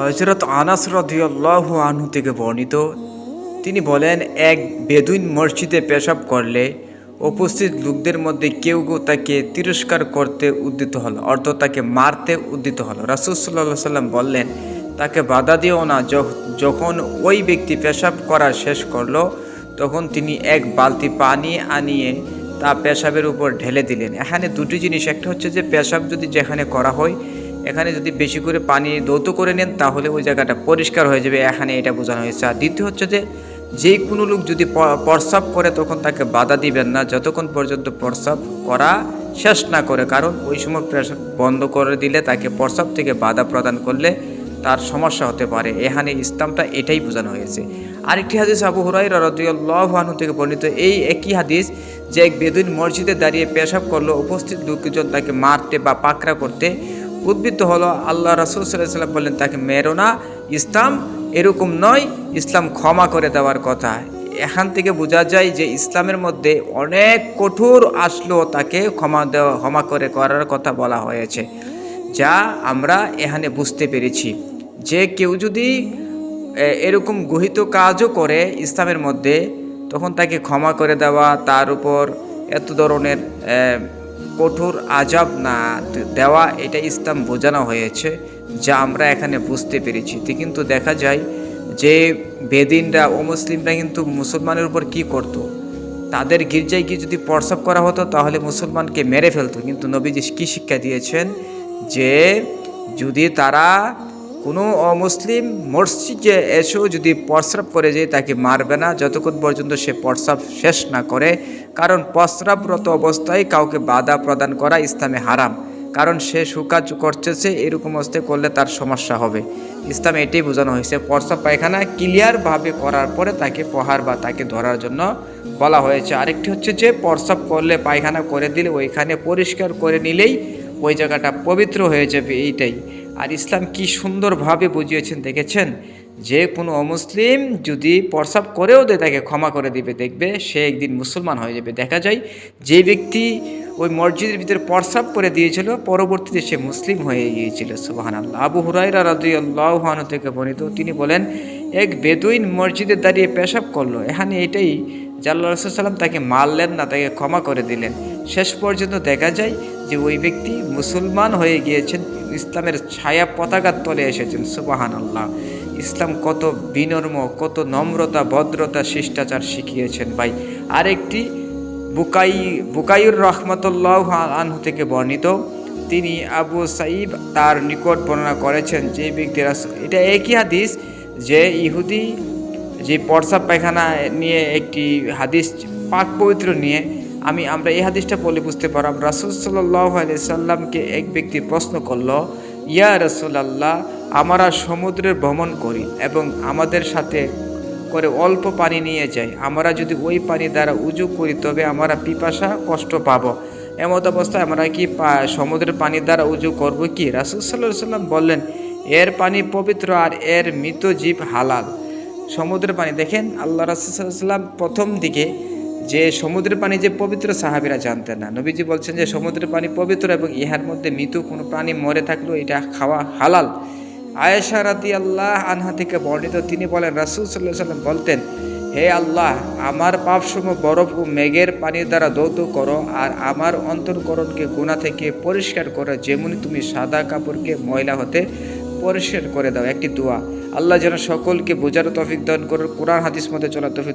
হজরত আনাস রদিয়াল্লাহ আনহু থেকে বর্ণিত, তিনি বলেন, এক বেদুইন মসজিদে পেশাব করলে উপস্থিত লোকদের মধ্যে কেউ কেউ তাকে তিরস্কার করতে উদ্যত হলো, অর্থাৎ তাকে মারতে উদ্যত হলো। রাসুসাল্লাহ সাল্লাম বললেন, তাকে বাধা দিও না যখন ওই ব্যক্তি পেশাব করা শেষ করল, তখন তিনি এক বালতি পানি আনিয়ে তা পেশাবের উপর ঢেলে দিলেন। এখানে দুটি জিনিস, একটা হচ্ছে যে পেশাব যদি যেখানে করা হয় এখানে যদি বেশি করে পানি দৌত করে নেন, তাহলে ওই জায়গাটা পরিষ্কার হয়ে যাবে। এখানে এটা বোঝানো হয়েছে। আর দ্বিতীয় হচ্ছে যে যে কোনো লোক যদি প্রস্রাব করে, তখন তাকে বাধা দিবেন না। যতক্ষণ পর্যন্ত প্রস্রাব করা শেষ না করে, কারণ ওই সময় প্রস্রাব বন্ধ করে দিলে তাকে প্রস্রাব থেকে বাধা প্রদান করলে তার সমস্যা হতে পারে। এখানে ইসলামটা এটাই বোঝানো হয়েছে। আরেকটি হাদিস আবু হুরাই রদিয়াল্লাহ আনহু থেকে বর্ণিত, এই একই হাদিস যে এক বেদুইন মসজিদে দাঁড়িয়ে পেশাব করল, উপস্থিত লোকজন তাকে মারতে বা পাকড়া করতে উদ্বৃত্ত হলো আল্লাহ রাসুল সাল্লাহ সাল্লাম বললেন, তাকে মেরো না। ইসলাম এরকম নয়। ইসলাম ক্ষমা করে দেওয়ার কথা। এখান থেকে বোঝা যায় যে ইসলামের মধ্যে অনেক কঠোর আসলেও তাকে ক্ষমা দেওয়া, ক্ষমা করে করার কথা বলা হয়েছে, যা আমরা এখানে বুঝতে পেরেছি। যে কেউ যদি এরকম গহিত কাজও করে ইসলামের মধ্যে, তখন তাকে ক্ষমা করে দেওয়া, তার উপর এত ধরনের কঠোর আজাব না দেওয়া, এটা ইসলাম বোঝানো হয়েছে, যা আমরা এখানে বুঝতে পেরেছি। কিন্তু দেখা যায় যে বেদিনরা ও মুসলিমরা কিন্তু মুসলমানের উপর কি করত। তাদের গির্জায় গিয়ে যদি প্রসব করা হতো, তাহলে মুসলমানকে মেরে ফেলতো। কিন্তু নবীজি কী শিক্ষা দিয়েছেন? যে যদি তারা কোনো অমুসলিম মসজিদে এসেও যদি প্রস্রাব করে যায়, তাকে মারবে না। যতক্ষণ পর্যন্ত সে প্রস্রাব শেষ না করে, কারণ প্রস্রাবরত অবস্থায় কাউকে বাধা প্রদান করা ইসলামে হারাম। কারণ সে সুকাজ করতেছে, এরকম অবস্থায় করলে তার সমস্যা হবে। ইসলামে এটাই বোঝানো হয়েছে। প্রস্রাব পায়খানা ক্লিয়ারভাবে করার পরে তাকে প্রহার বা তাকে ধরার জন্য বলা হয়েছে। আরেকটি হচ্ছে যে, প্রস্রাব করলে পায়খানা করে দিলে ওইখানে পরিষ্কার করে নিলেই ওই জায়গাটা পবিত্র হয়ে যাবে। এইটাই। আর ইসলাম কি সুন্দরভাবে বুঝিয়েছেন দেখেছেন? যে কোনো অমুসলিম যদি প্রস্রাব করেও দেয়, তাকে ক্ষমা করে দিবে। দেখবে সে একদিন মুসলমান হয়ে যাবে। দেখা যায় যে ব্যক্তি ওই মসজিদের ভিতরে প্রস্রাব করে দিয়েছিল, পরবর্তীতে সে মুসলিম হয়ে গিয়েছিল। সুবাহান আল্লাহ আবু হুরাইরা রাজু থেকে বর্ণিত, তিনি বলেন, এক বেদুইন মসজিদে দাঁড়িয়ে পেশাব করল। এখানে এটাই জাল্লা রসুলাম তাকে মারলেন না, তাকে ক্ষমা করে দিলেন। শেষ পর্যন্ত দেখা যায় যে ওই ব্যক্তি মুসলমান হয়ে গিয়েছেন, ইসলামের ছায়া পতাকার তলে এসেছেন সুবাহান আল্লাহ ইসলাম কত বিনর্ম, কত নম্রতা, ভদ্রতা, শিষ্টাচার শিখিয়েছেন ভাই। আরেকটি বুকাই বুকাইউর রহমতুল্লাহ আনহু থেকে বর্ণিত, তিনি আবু সাইব তার নিকট বর্ণনা করেছেন যে ব্যক্তিরা এটা একই হাদিস যে ইহুদি যে পরসাব পায়খানা নিয়ে একটি হাদিস পাক পবিত্র নিয়ে আমি, আমরা এই হাদিসটা বলে বুঝতে পারলাম, রাসুল সাল্লাহ সাল্লামকে এক ব্যক্তি প্রশ্ন করল, ইয়া রসুলাল্লাহ, আমরা সমুদ্রের ভ্রমণ করি এবং আমাদের সাথে করে অল্প পানি নিয়ে যাই, আমরা যদি ওই পানি দ্বারা উজু করি, তবে আমরা পিপাসা কষ্ট পাবো। এমত অবস্থায় আমরা কি সমুদ্রের পানি দ্বারা উজু করব কি? রাসুল সাল্লাহ সাল্লাম বললেন, এর পানি পবিত্র আর এর মৃত জীব হালাল। সমুদ্রের পানি। দেখেন, আল্লাহ রাসুল্লাম প্রথম দিকে যে সমুদ্রের পানি যে পবিত্র সাহাবিরা জানতেন না। নবীজি বলছেন যে সমুদ্রের পানি পবিত্র এবং ইহার মধ্যে মৃত কোনো প্রাণী মরে থাকলেও এটা খাওয়া হালাল। আয়েশা রাতি আল্লাহ আনহা থেকে বর্ণিত তিনি বলেন, রাসুল সাল্লাহ সাল্লাম বলতেন, হে আল্লাহ, আমার পাপসমূহ বরফ ও মেঘের পানির দ্বারা দৌত করো আর আমার অন্তর্করণকে গুণা থেকে পরিষ্কার করো। যেমনি তুমি সাদা কাপড়কে ময়লা হতে পরিষ্কার করে দাও। একটি দোয়া। আল্লাহ যেন সকলকে বোঝার তফিক দান করে কোরআন হাদিস মধ্যে চলার তফিক